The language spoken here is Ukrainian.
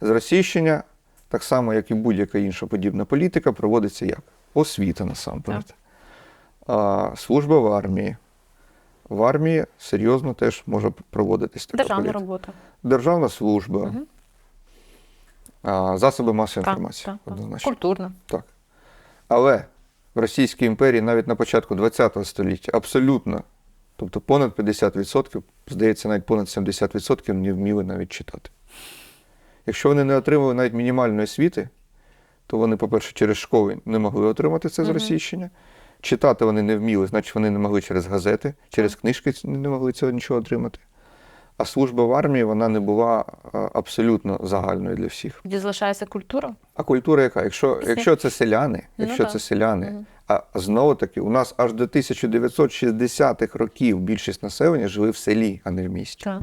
Зросійщення, так само, як і будь-яка інша подібна політика, проводиться як? Освіта насамперед. А, служба в армії. В армії серйозно теж може проводитись така Державна політика. робота. Державна служба, Мгм. а, засоби масової Так, інформації. так, так. однозначно. Культурна. Так. Але в Російській імперії навіть на початку ХХ століття абсолютно, тобто понад 50%, здається, навіть понад 70% не вміли навіть читати. Якщо вони не отримали навіть мінімальної освіти, то вони, по-перше, через школи не могли отримати це зросійщення. Читати вони не вміли, значить вони не могли через газети, через книжки не могли цього нічого отримати. А служба в армії вона не була абсолютно загальною для всіх. Тоді залишається культура. А культура яка? Якщо, якщо це селяни, Ну, якщо так. це селяни, Мгм. а знову таки, у нас аж до 1960-х років більшість населення жили в селі, а не в місті. Так.